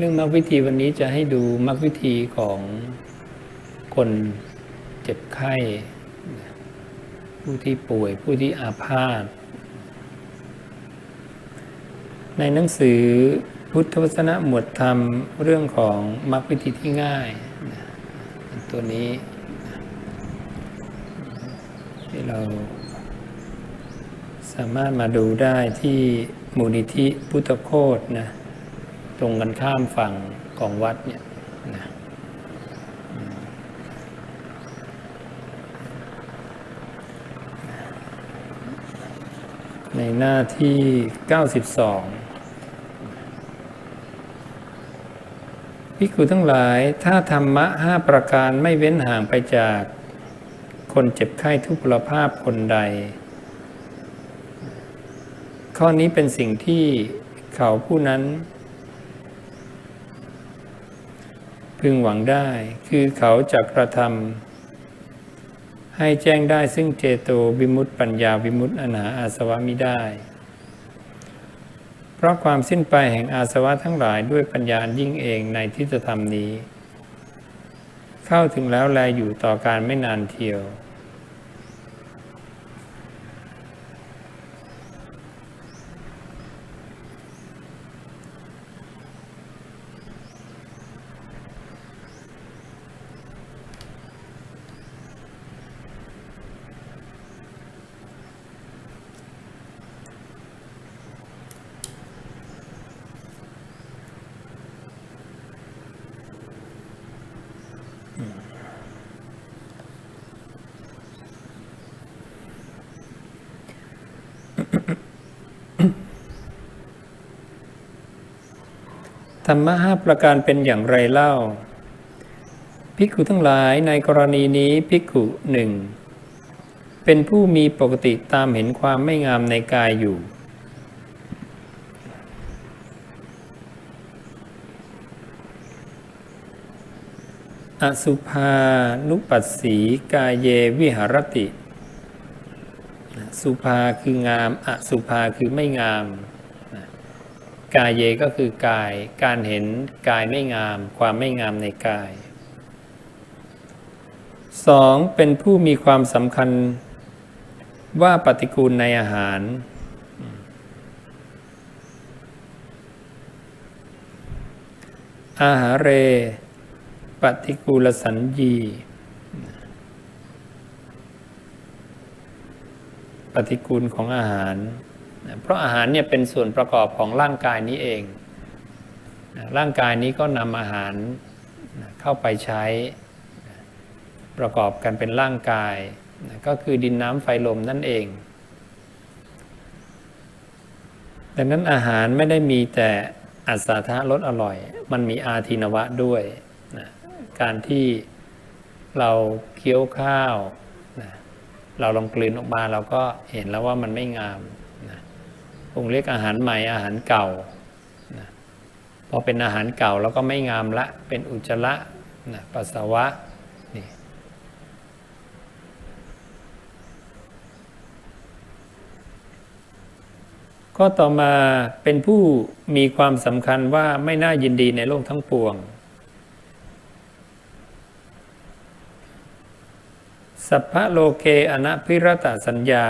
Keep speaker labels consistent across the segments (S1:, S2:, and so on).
S1: เรื่องมรรควิธีวันนี้จะให้ดูมรรควิธีของคนเจ็บไข้ ผู้ที่ป่วยผู้ที่อาพาธในหนังสือพุทธวจนะหมวดธรรมเรื่องของมรรควิธีที่ง่าย ตัวนี้ที่เราสามารถมาดูได้ที่มูลนิธิพุทธโคตนะ ตรงกันข้ามฝั่งของวัดเนี่ยนะในหน้าที่ 92พิกุทั้งหลายถ้าธรรมะห้าประการไม่เว้นห่างไปจาก คนเจ็บไข้ทุพพลภาพคนใด ข้อนี้เป็นสิ่งที่เขาผู้นั้น พึงหวังได้ คือเขาจะกระทำให้แจ้งได้ซึ่งเจโตวิมุตติปัญญาวิมุตติอนาอาสวะมิได้ เพราะความสิ้นไปแห่งอาสวะทั้งหลายด้วยปัญญายิ่งเองในทิฏฐธรรมนี้ เข้าถึงแล้วแลอยู่ต่อการไม่นานเทียว รรมะห้าประการเป็นอย่างไรเล่า ภิกขุทั้งหลายในกรณีนี้ภิกขุหนึ่งเป็นผู้มีปกติตามเห็นความไม่งามในกายอยู่ อสุภานุปัสสีกายเยวิหรติ สุภาคืองาม อสุภาคือไม่งาม กายเยก็คือกาย การเห็นกายไม่งาม ความไม่งามในกายสองเป็นผู้มีความสำคัญว่าปฏิกูลในอาหาร อาหารเร ปฏิกูลสัญญี ปฏิกูลของอาหาร เพราะอาหารเนี่ยเป็นส่วนประกอบของร่างกายนี้เอง ร่างกายนี้ก็นำอาหารเข้าไปใช้ ประกอบกันเป็นร่างกาย ก็คือดินน้ำไฟลมนั่นเองดังนั้นอาหารไม่ได้มีแต่อัศทะรสอร่อย มันมีอาทินวะด้วยนะการที่เราเคี้ยวข้าวนะเราลองกลืนออกมาเราก็เห็นแล้วว่ามันไม่งาม งเรียกอาหารใหม่อาหารเก่านะพอเป็นอาหารเก่าแล้วก็ไม่งามละ เป็นอุจจาระนะปัสสาวะนี่ข้อต่อมาเป็นผู้มีความสำคัญว่าไม่น่ายินดีในโลกทั้งปวง สัพพะโลเกอนะพิรตสัญญา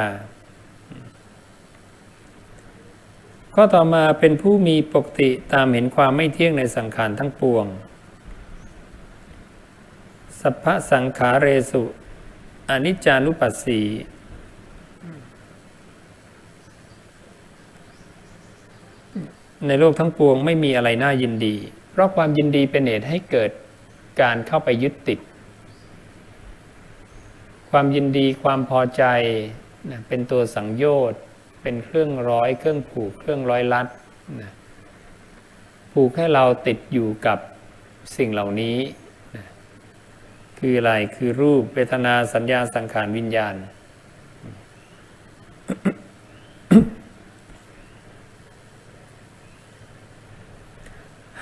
S1: ข้อต่อมาเป็นผู้มีปกติตามเห็นความไม่เที่ยงในสังขารทั้งปวง สัพพะสังขาเรสุอนิจจานุปัสสีในโลกทั้งปวงไม่มีอะไรน่ายินดี เพราะความยินดีเป็นเหตุให้เกิดการเข้าไปยึดติด ความยินดีความพอใจเป็นตัวสังโยชน์ เป็นเครื่องร้อย เครื่องผูก เครื่องร้อยลัดนะผูกให้เราติดอยู่กับสิ่งเหล่านี้นะคืออะไร คือรูปเวทนาสัญญาสังขารวิญญาณ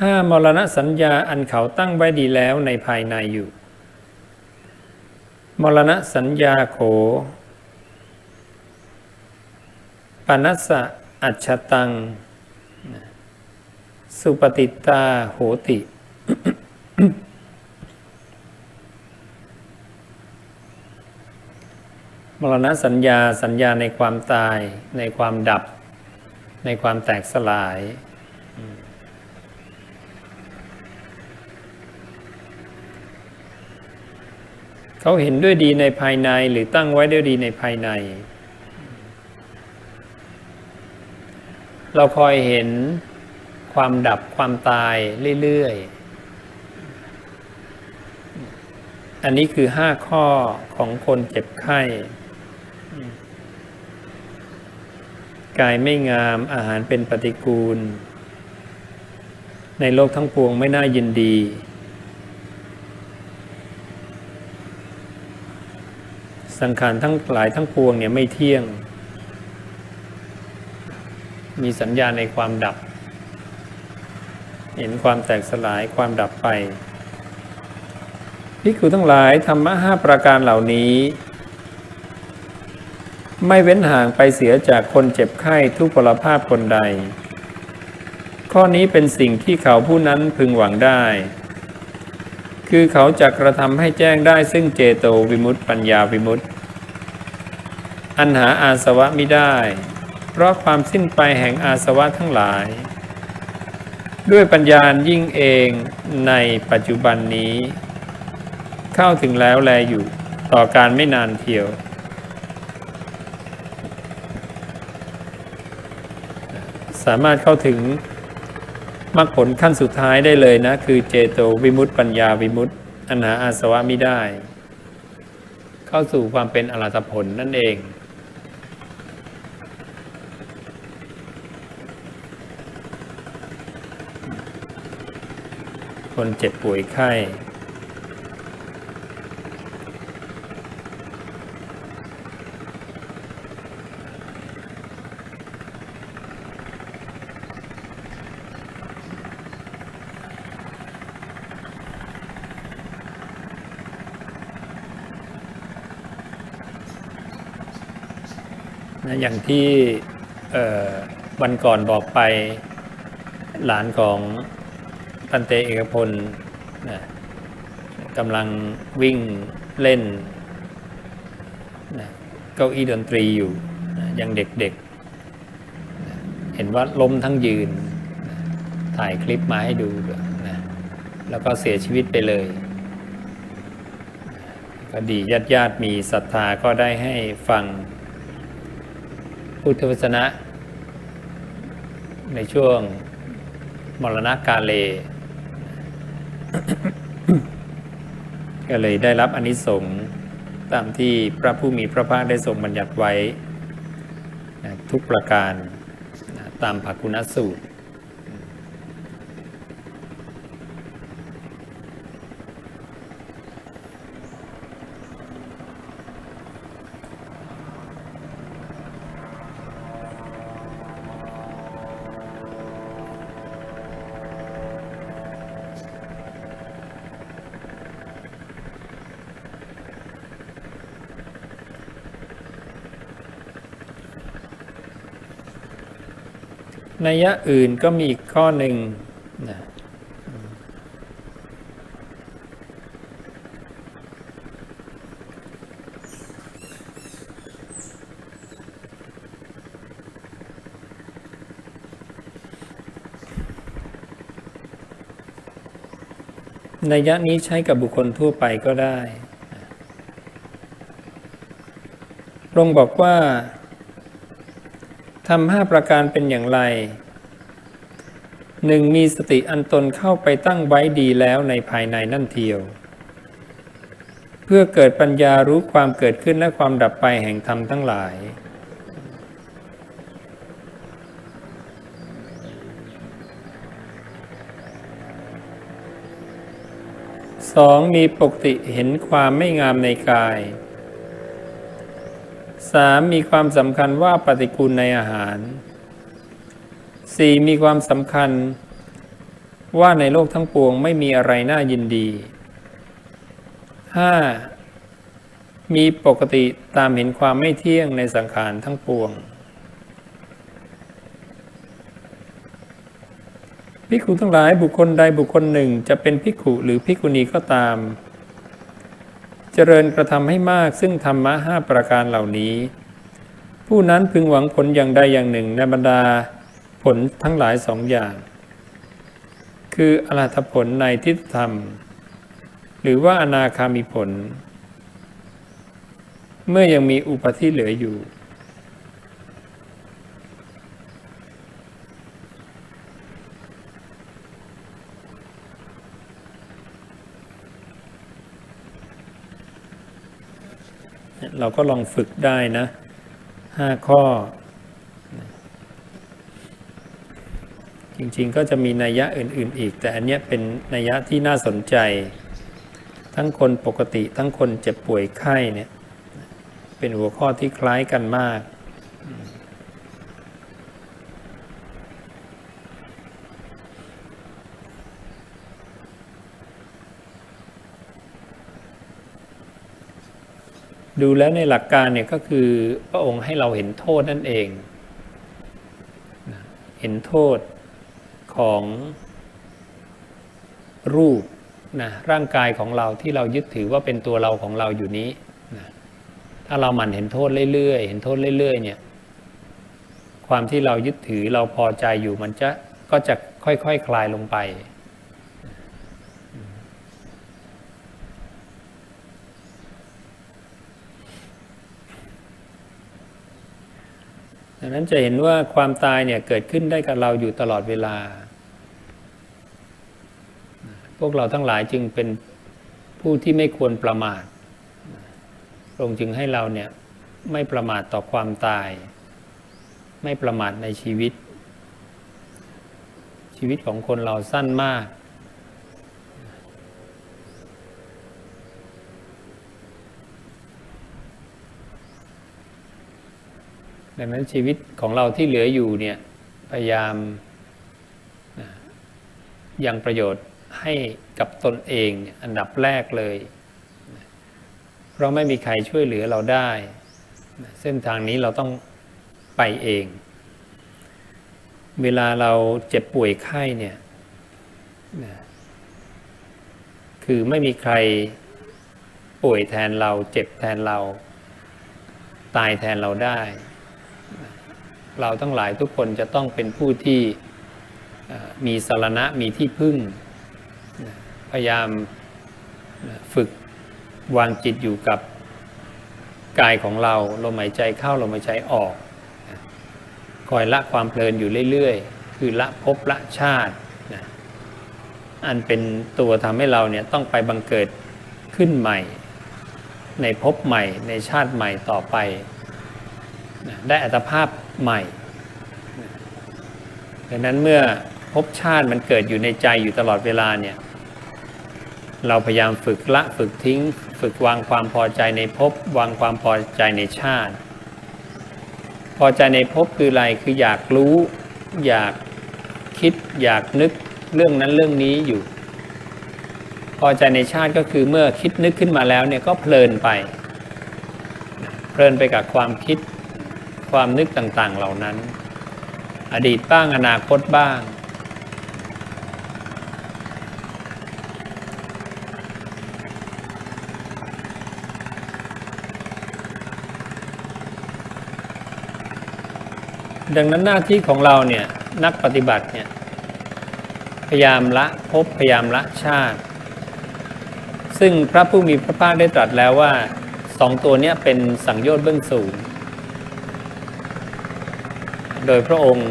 S1: ห้ามรณสัญญาอันเขาตั้งไว้ดีแล้วในภายในอยู่ มรณสัญญาโข ปนัสสะอัจฉตัง สุปฏิตาโหติ มรณะสัญญาสัญญาในความตายในความดับ ในความแตกสลาย เขาเห็นด้วยดีในภายในหรือตั้งไว้ด้วยดีในภายใน เราคอยเห็นความดับความตายเรื่อยๆ อันนี้คือห้าข้อของคนเจ็บไข้ กายไม่งามอาหารเป็นปฏิกูล ในโลกทั้งปวงไม่น่ายินดีสังขารทั้งหลายทั้งปวงเนี่ยไม่เที่ยง มีสัญญาในความดับ เห็นความแตกสลายความดับไปพิกุทั้งหลายธรรมะห้าประการเหล่านี้ ไม่เว้นห่างไปเสียจากคนเจ็บไข้ทุกพลภาพคนใด ข้อนี้เป็นสิ่งที่เขาผู้นั้นพึงหวังได้ คือเขาจะกระทำให้แจ้งได้ซึ่งเจโตวิมุตติปัญญาวิมุตติอันหาอาสวะไม่ได้ ราะความสิ้นไปแห่งอาสวะทั้งหลาย ด้วยปัญญายิ่งเองในปัจจุบันนี้ เข้าถึงแล้วแลอยู่ต่อการไม่นานเทียว สามารถเข้าถึงมรรคผลขั้นสุดท้ายได้เลยนะ คือเจโตวิมุตติปัญญาวิมุตติอันหาอาสวะไม่ได้ เข้าสู่ความเป็นอรหัตผลนั่นเอง คนเจ็บป่วยไข้ อย่างที่วันก่อนบอกไปหลานของ ตันเตเอกพลนะกำลังวิ่งเล่นนะเก้าอี้ดนตรีอยู่นะยังเด็กๆนะเห็นว่าล้มทั้งยืนนะถ่ายคลิปมาให้ดูนะแล้วก็เสียชีวิตไปเลยก็ดีญาติญาติๆมีศรัทธาก็ได้ให้ฟังพุทธวจนะ ในช่วงมรณะกาเล ก็เลยได้รับอนิสงส์ตามที่พระผู้มีพระภาคได้ทรงบัญญัติไว้ ทุกประการตามภาคุณสูตร นัยยะอื่นก็มีอีกข้อหนึ่งนะนัยยะนี้ใช้กับบุคคลทั่วไปก็ได้พระองค์บอกว่า ทำห้าประการเป็นอย่างไรหนึ่งมีสติอันตนเข้าไปตั้งไว้ดีแล้วในภายในนั่นเทียว เพื่อเกิดปัญญารู้ความเกิดขึ้นและความดับไปแห่งธรรมทั้งหลาย สองมีปกติเห็นความไม่งามในกาย สามมีความสำคัญว่าปฏิกูลในอาหารสี่มีความสำคัญ ว่าในโลกทั้งปวงไม่มีอะไรน่ายินดีห้ามีปกติตามเห็นความไม่เที่ยงในสังขารทั้งปวงภิกขุทั้งหลายบุคคลใดบุคคลหนึ่งจะเป็นภิกขุหรือภิกขุณีก็ตาม จริญกระทำให้มากซึ่งธรรมะห้าประการเหล่านี้ ผู้นั้นพึงหวังผลอย่างใดอย่างหนึ่งในบรรดาผลทั้งหลายสองอย่าง คืออรหัตผลในทิฏฐธรรม หรือว่าอนาคามีผล เมื่อยังมีอุปธิเหลืออยู่ เราก็ลองฝึกได้นะห้าข้อ จริงๆก็จะมีนัยยะอื่น ๆ อีก แต่อันเนี้ยเป็นนัยยะที่น่าสนใจ ทั้งคนปกติทั้งคนเจ็บป่วยไข้เนี่ยเป็นหัวข้อที่คล้ายกันมาก ดูแล้วในหลักการเนี่ยก็คือพระองค์ให้เราเห็นโทษนั่นเอง เห็นโทษของรูปนะร่างกายของเราที่เรายึดถือว่าเป็นตัวเราของเราอยู่นี้นะถ้าเราหมั่นเห็นโทษเรื่อยๆ เห็นโทษเรื่อยๆ เนี่ย ความที่เรายึดถือเราพอใจอยู่มันจะก็จะค่อยๆคคลายลงไป งนั้นจะเห็นว่าความตายเนี่ยเกิดขึ้นได้กับเราอยู่ตลอดเวลา พวกเราทั้งหลายจึงเป็นผู้ที่ไม่ควรประมาทพระองค์จึงให้เราเนี่ยไม่ประมาทต่อความตาย ไม่ประมาทในชีวิต ชีวิตของคนเราสั้นมาก ดังนั้นชีวิตของเราที่เหลืออยู่เนี่ยพยายามนะยังประโยชน์ให้กับตนเองอันดับแรกเลยนะเพราะไม่มีใครช่วยเหลือเราได้นะเส้นทางนี้เราต้องไปเอง เวลาเราเจ็บป่วยไข้เนี่ยนะคือไม่มีใครป่วยแทนเรา เจ็บแทนเรา ตายแทนเราได้ เราทั้งหลายทุกคนจะต้องเป็นผู้ที่มีสารณะมีที่พึ่ง พยายามฝึกวางจิตอยู่กับกายของเราลมหายใจเข้าลมหายใจออกคอยละความเพลินอยู่เรื่อยๆ คือละภพละชาติอันเป็นตัวทำให้เราเนี่ยต้องไปบังเกิดขึ้นใหม่ ในภพใหม่ในชาติใหม่ต่อไปได้อัตภาพ ใหม่ ดังนั้นเมื่อภพชาติมันเกิดอยู่ในใจอยู่ตลอดเวลาเนี่ย เราพยายามฝึกละฝึกทิ้ง ฝึกวางความพอใจในภพวางความพอใจในชาติ พอใจในภพคืออะไรคืออยากรู้ อยากคิดอยากนึกเรื่องนั้นเรื่องนี้อยู่ พอใจในชาติก็คือเมื่อคิดนึกขึ้นมาแล้วเนี่ยก็เพลินไป เพลินไปกับความคิด ความนึกต่างๆเหล่านั้น อดีตบ้างอนาคตบ้าง ดังนั้นหน้าที่ของเราเนี่ยนักปฏิบัติเนี่ยพยายามละภพพยายามละชาติ ซึ่งพระผู้มีพระภาคได้ตรัสแล้วว่าสองตัวนี้เป็นสังโยชน์เบื้องสูง โดยพระองค์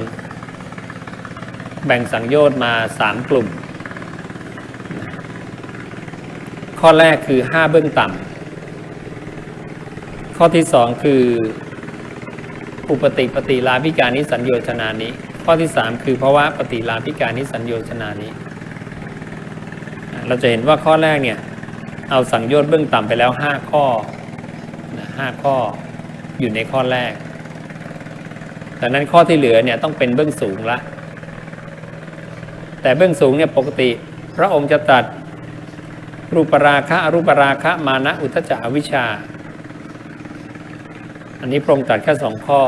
S1: แบ่งสังโยชน์มาสามกลุ่ม ข้อแรกคือห้าเบื้องต่ำข้อที่สองคืออุปติปฏิลาภิการนิสัญโยชนานี้ ข้อที่สามคือภาวะปฏิลาภิการนิสัญโยชนานี้ เราจะเห็นว่าข้อแรกเนี่ยเอาสังโยชน์เบื้องต่ำไปแล้วห้าข้อห้าข้ออยู่ในข้อแรก ดังนั้นข้อที่เหลือเนี่ยต้องเป็นเบื้องสูงละ แต่เบื้องสูงเนี่ยปกติ พระองค์จะตรัสรูปราคะอรูปราคะมานะอุทจาวิชา อันนี้พระองค์ตรัสแค่สองข้อ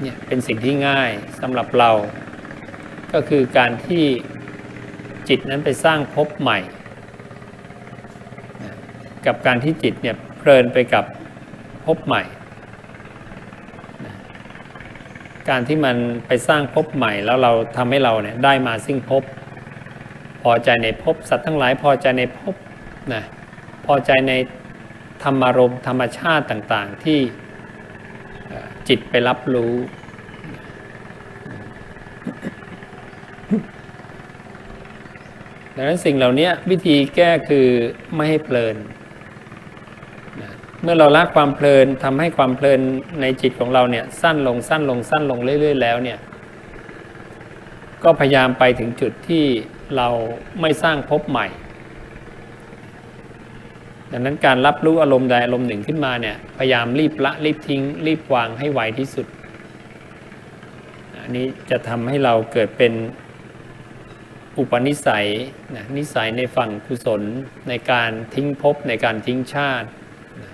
S1: เนี่ยเป็นสิ่งที่ง่ายสำหรับเรา ก็คือการที่จิตนั้นไปสร้างภพใหม่ กับการที่จิตเนี่ยเพลินไปกับภพใหม่นะ การที่มันไปสร้างภพใหม่ แล้วเราทำให้เราเนี่ยได้มาซึ่งภพพอใจในภพสัตว์ทั้งหลาย พอใจในภพนะพอใจในธรรมารมณ์ธรรมชาติต่างๆที่จิตไปรับรู้ ดังนั้นสิ่งเหล่านี้วิธีแก้คือไม่ให้เพลิน เมื่อเราละความเพลินทำให้ความเพลินในจิตของเราเนี่ยสั้นลงสั้นลงสั้นลงเรื่อย ๆ แล้วเนี่ยก็พยายามไปถึงจุดที่เราไม่สร้างภพใหม่ ดังนั้นการรับรู้อารมณ์ใดอารมณ์หนึ่งขึ้นมาเนี่ยพยายามรีบละรีบทิ้ง รีบวางให้ไวที่สุด อันนี้จะทำให้เราเกิดเป็นอุปนิสัยนะนิสัยในฝั่งกุศลในการทิ้งภพในการทิ้งชาตินะ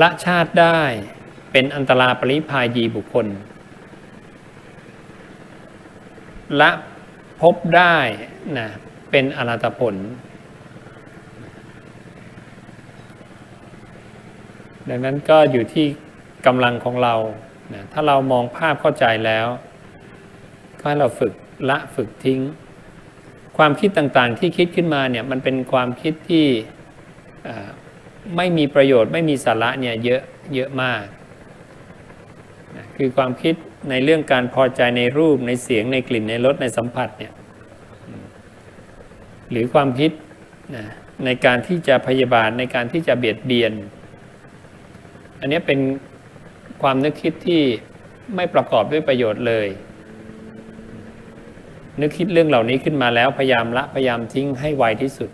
S1: ละชาติได้เป็นอันตราปริพายีบุคคล ละภพได้นะเป็นอนัตผล ดังนั้นก็อยู่ที่กำลังของเรานะถ้าเรามองภาพเข้าใจแล้ว ก็ให้เราฝึกละฝึกทิ้ง ความคิดต่างๆที่คิดขึ้นมาเนี่ยมันเป็นความคิดที่ ไม่มีประโยชน์ไม่มีสาระเนี่ยเยอะเยอะมากนะคือความคิดในเรื่องการพอใจในรูปในเสียงในกลิ่นในรสในสัมผัสเนี่ยหรือความคิดนะในการที่จะพยาบาทในการที่จะเบียดเบียน อันนี้เป็นความนึกคิดที่ไม่ประกอบด้วยประโยชน์เลย นึกคิดเรื่องเหล่านี้ขึ้นมาแล้วพยายามละพยายามทิ้งให้ไวที่สุด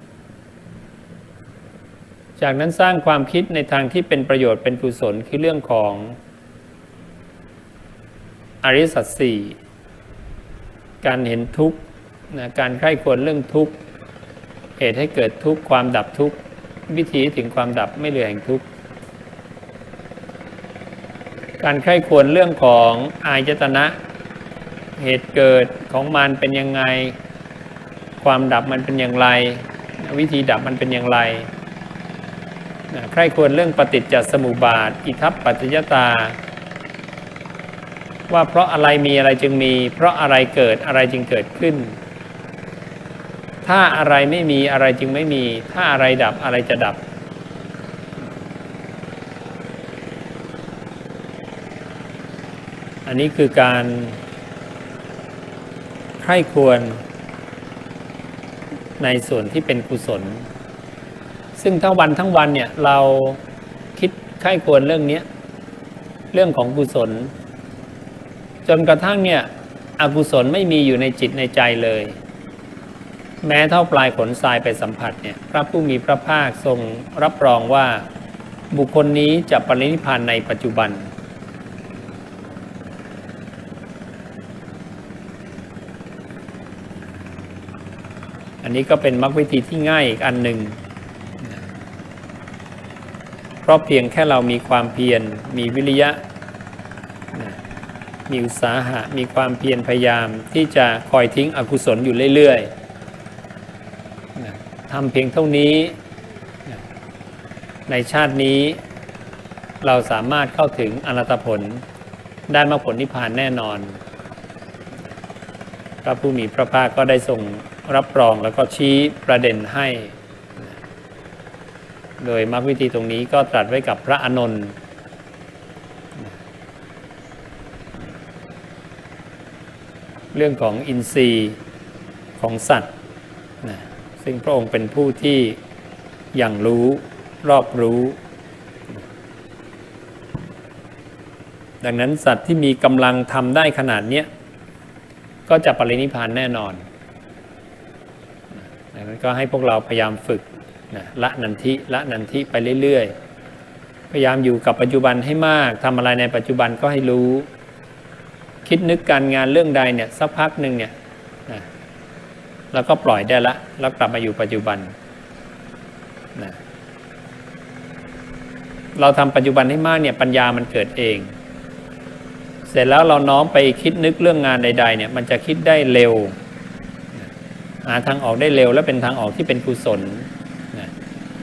S1: จากนั้นสร้างความคิดในทางที่เป็นประโยชน์เป็นกุศลคือเรื่องของอริสัจสี่การเห็นทุกข์นะการใคร่ควรเรื่องทุกข์เหตุให้เกิดทุกข์ความดับทุกข์วิธีถึงความดับไม่เหลือแห่งทุกข์การใคร่ควรเรื่องของอายตนะ เหตุเกิดของมันเป็นยังไง ความดับมันเป็นอย่างไร วิธีดับมันเป็นอย่างไร ใครควรเรื่องปฏิจจสมุปบาท อิทัปปัจจยตา ว่าเพราะอะไรมีอะไรจึงมี เพราะอะไรเกิดอะไรจึงเกิดขึ้น ถ้าอะไรไม่มีอะไรจึงไม่มี ถ้าอะไรดับอะไรจะดับ อันนี้คือการใคร่ควรในส่วนที่เป็นกุศล ซึ่งทั้งวันทั้งวันเนี่ยเราคิดใคร่ควรเรื่องนี้เรื่องของกุศล จนกระทั่งเนี่ยอกุศลไม่มีอยู่ในจิตในใจเลย แม้เท่าปลายขนทรายไปสัมผัสเนี่ยพระผู้มีพระภาคทรงรับรองว่าบุคคลนี้จะปรินิพานในปัจจุบัน อันนี้ก็เป็นมรรควิธีที่ง่ายอีกอันหนึ่ง เพราะเพียงแค่เรามีความเพียร มีวิริยะ มีอุตสาหะ มีความเพียรพยายามที่จะคอยทิ้งอกุศลอยู่เรื่อยๆทำเพียงเท่านี้ ในชาตินี้เราสามารถเข้าถึงอนัตผลได้มรรคผลนิพพานแน่นอน พระผู้มีพระภาคก็ได้ทรงรับรองแล้วก็ชี้ประเด็นให้ โดยมรรควิธีตรงนี้ก็ตรัสไว้กับพระอานนท์เรื่องของอินทรีย์ของสัตว์นะซึ่งพระองค์เป็นผู้ที่อย่างรู้รอบรู้ ดังนั้นสัตว์ที่มีกำลังทำได้ขนาดเนี้ยก็จะปรินิพานแน่นอนดังนั้นก็ให้พวกเราพยายามฝึก นะละนันทิละนันทิไปเรื่อยๆ พยายามอยู่กับปัจจุบันให้มากทำอะไรในปัจจุบันก็ให้รู้ คิดนึกการงานเรื่องใดเนี่ยสักพักหนึ่งเนี่ยนะแล้วก็ปล่อยได้ละแล้วกลับมาอยู่ปัจจุบันนะเราทำปัจจุบันให้มากเนี่ยปัญญามันเกิดเอง เสร็จแล้วเราน้อมไปคิดนึกเรื่องงานใด ๆ เนี่ยมันจะคิดได้เร็วหาทางออกได้เร็วและเป็นทางออกที่เป็นกุศลน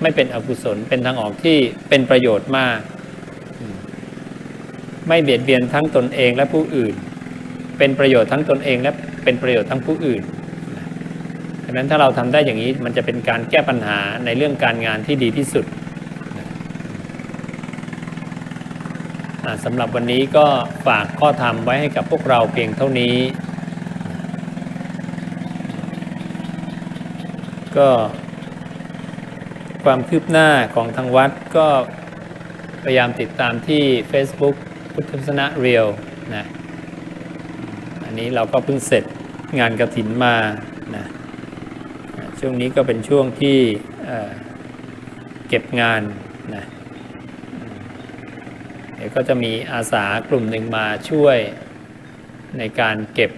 S1: ไม่เป็นอกุศลเป็นทางออกที่เป็นประโยชน์มาก ไม่เบียดเบียนทั้งตนเองและผู้อื่น เป็นประโยชน์ทั้งตนเองและเป็นประโยชน์ทั้งผู้อื่นดังนั้นถ้าเราทำได้อย่างนี้มันจะเป็นการแก้ปัญหาในเรื่องการงานที่ดีที่สุดสำหรับวันนี้ก็ฝากข้อธรรมไว้ให้กับพวกเราเพียงเท่านี้ ก็ ความคืบหน้าของทางวัดก็พยายามติดตามที่ Facebook พุทธศนาเรียวนะอันนี้เราก็เพิ่งเสร็จงานกระถินมานะช่วงนี้ก็เป็นช่วงที่เเก็บงานนะเดี๋ยวก็จะมีอาสากลุ่มหนึ่งมาช่วยในการเก็บ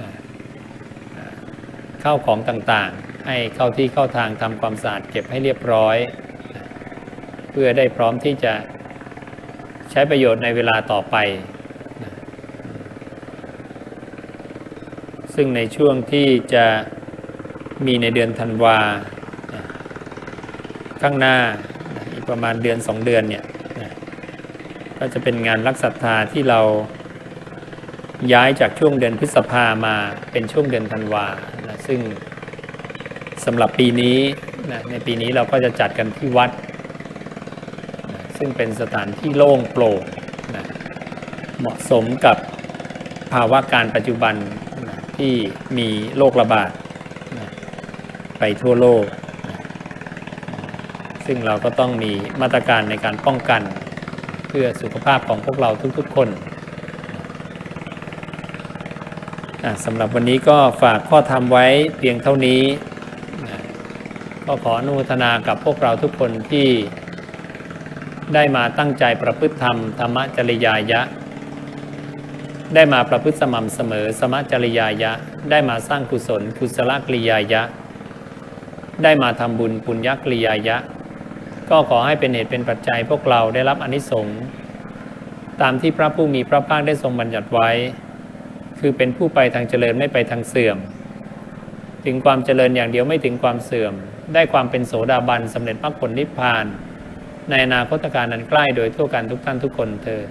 S1: นะข้าวของต่างๆ ให้เข้าที่เข้าทางทำความสะอาดเก็บให้เรียบร้อย เพื่อได้พร้อมที่จะใช้ประโยชน์ในเวลาต่อไป ซึ่งในช่วงที่จะมีในเดือนธันวา ข้างหน้าอีกประมาณเดือนสองเดือนเนี่ยก็จะเป็นงานรักศรัทธาที่เราย้ายจากช่วงเดือนพฤษภามาเป็นช่วงเดือนธันวา ซึ่ง สำหรับปีนี้นะในปีนี้เราก็จะจัดกันที่วัดนะซึ่งเป็นสถานที่โล่งโปร่งนะเหมาะสมกับภาวะการปัจจุบันนะที่มีโรคระบาดนะไปทั่วโลกนะซึ่งเราก็ต้องมีมาตรการในการป้องกัน เพื่อสุขภาพของพวกเราทุกๆคนสำหรับวันนี้ก็ฝากข้อธรรมไว้เพียงเท่านี้ ก็ขออนุโมทนากับพวกเราทุกคนที่ได้มาตั้งใจประพฤติธรรม ธรรมจริยายะ ได้มาประพฤติสม่ำเสมอ สมจริยายะ ได้มาสร้างกุศลกุศลกริยายะ ได้มาทำบุญปุญญกริยายะ ก็ขอให้เป็นเหตุเป็นปัจจัยพวกเราได้รับอนิสงส์ตามที่พระผู้มีพระภาคได้ทรงบัญญัติไว้ คือเป็นผู้ไปทางเจริญไม่ไปทางเสื่อม ถึงความเจริญอย่างเดียวไม่ถึงความเสื่อม ได้ความเป็นโสดาบันสำเร็จมรรคผลนิพพาน ในอนาคตการนั้นใกล้โดยทั่วกันทุกท่านทุกคนเธอ